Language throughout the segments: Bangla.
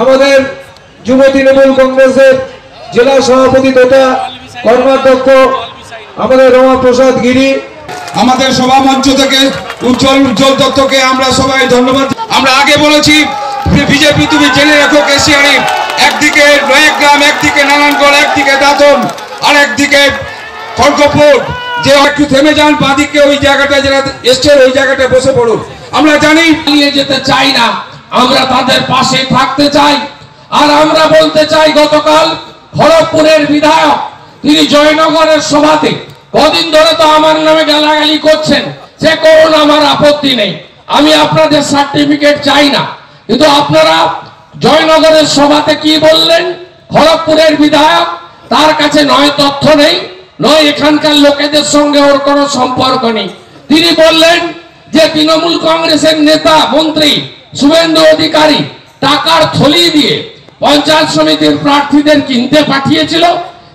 আমাদের যুব তৃণমূল কংগ্রেসের জেলা সভাপতি তথা কর্মাধ্যক্ষ আমাদের রমাপ্রসাদ গিরি। আমাদের সভা মঞ্চ থেকে উজ্জ্বল উজ্জ্বল দত্তকে আমরা সবাই ধন্যবাদ। আমরা আগে বলেছি বিজেপি তুমি জেনে রেখো কেশিয়ারি। একদিকে নয়াগ্রাম একদিকে নারায়ণগড় একদিকে দাঁতন আর একদিকে খড়গপুর। যে একটু থেমে যান বাঁদিকে ওই জায়গাটা যারা এসছেন ওই জায়গাটা বসে পড়ুন। আমরা জানি নিয়ে যেতে চাই না। আমরা তাদের পাশে থাকতে চাই। আর আমরা বলতে চাই, গতকাল খড়গপুরের বিধায়ক, তিনি জয়নগরের সভাতে কদিন ধরে তো আমার নামে গালাগালি করছেন। সে করুন, আমার আপত্তি নেই। আমি আপনাদের সার্টিফিকেট চাই না। কিন্তু আপনারা জয়নগরের সভাতে কি বললেন? খড়গপুরের বিধায়ক, তার কাছে নয় তথ্য নেই, নয় এখানকার লোকেদের সঙ্গে ওর কোনো সম্পর্ক নেই। তিনি বললেন যে, তৃণমূল কংগ্রেসের নেতা, মন্ত্রী শুভেন্দু অধিকারী টাকার থলি দিয়ে পঞ্চায়েত সমিতির প্রার্থীদের কিনতে পাঠিয়েছিল।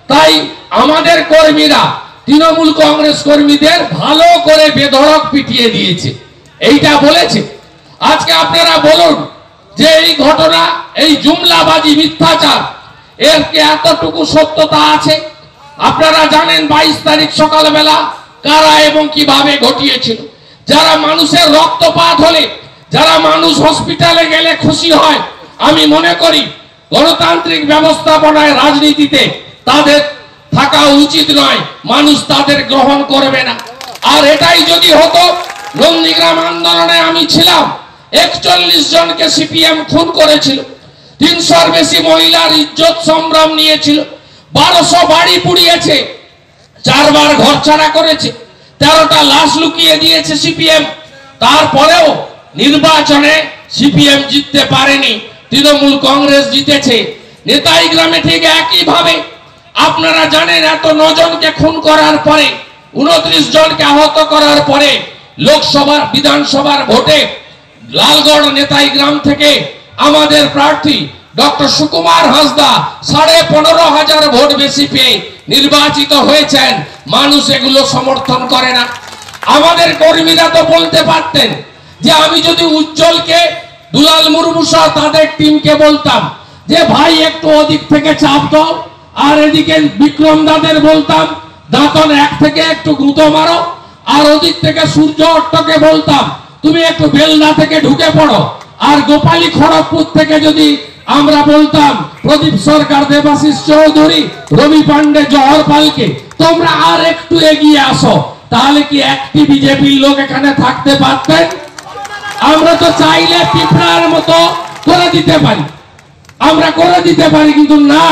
তাই আমাদের কর্মীরা, তৃণমূল কংগ্রেস কর্মীদের ভালো করে বেধড়ক পিটিয়ে দিয়েছে। এইটা বলেছে। আজকে আপনারা বলুন যে এই ঘটনা, এই জুমলাবাজি মিথ্যাচার, এর কি এতটুকু সত্যতা আছে? আপনারা জানেন বাইশ তারিখ সকালবেলা কারা এবং কীভাবে ঘটিয়েছিল? যারা মানুষের রক্তপাত হলে যারা মানুষ হসপিটালে গেলে খুশি হয়, আমি মনে করি গণতান্ত্রিক ব্যবস্থাপনায় রাজনীতিতে তাদের থাকা উচিত নয়, মানুষ তাদের গ্রহণ করবে না। আর এটাই যদি হতো, নন্দীগ্রাম আন্দোলনে আমি ছিলাম, একচল্লিশ জনকে সিপিএম খুন করেছিল, তিনশোর বেশি মহিলার ইজ্জত সম্ভ্রম নিয়েছিল, বারোশো বাড়ি পুড়িয়েছে, চারবার ঘর ছাড়া করেছে, তেরোটা লাশ লুকিয়ে দিয়েছে সিপিএম। তারপরেও নির্বাচনে সিপিএম জিততে পারেনি, তৃণমূল কংগ্রেস জিতেছে। নেতাই গ্রামে ঠিক একইভাবে। আপনারা জানেন এত নজনকে খুন করার পরে, উনত্রিশ জনকে আহত করার পরে, লোকসভার, বিধানসভার ভোটে লালগড় নেতাই গ্রাম থেকে আমাদের প্রার্থী ডক্টর সুকুমার হাসদা সাড়ে পনেরো হাজার ভোট বেশি পেয়ে নির্বাচিত হয়েছেন। মানুষ এগুলো সমর্থন করে না। আমাদের কর্মীরা তো বলতে পারতেন যে আমি যদি উজ্জ্বলকে দুলাল মুর্মু সহ তাদের টিমকে বলতাম, যে ভাই একটু ওদিক থেকে চাপ দাও, আর এদিকে বিক্রম দাদের বলতাম, দাঁতন এক থেকে একটু গুঁতো মারো, আর ওদিক থেকে সূর্য অট্টকে বলতাম, তুমি একটু বেলদা থেকে ঢুকে পড়ো। আর গোপালী খড়গপুর থেকে যদি আমরা বলতাম, প্রদীপ সরকার, দেবাশিস চৌধুরী, রবি পান্ডে জহর পালকে, তোমরা আর একটু এগিয়ে আসো, তাহলে কি একটি বিজেপির লোক এখানে থাকতে পারতেন? আমরা তো চাইলে পিঁপড়ার মতো করে দিতে পারি। আমরা করে দিতে পারি, কিন্তু না।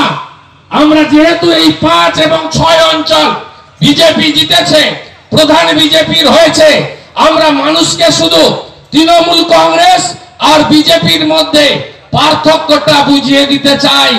আমরা যেহেতু এই পাঁচ এবং ছয় অঞ্চল বিজেপি জিতেছে, প্রধান বিজেপির হয়েছে, আমরা মানুষকে শুধু তৃণমূল কংগ্রেস আর বিজেপির মধ্যে পার্থক্যটা বুঝিয়ে দিতে চাই।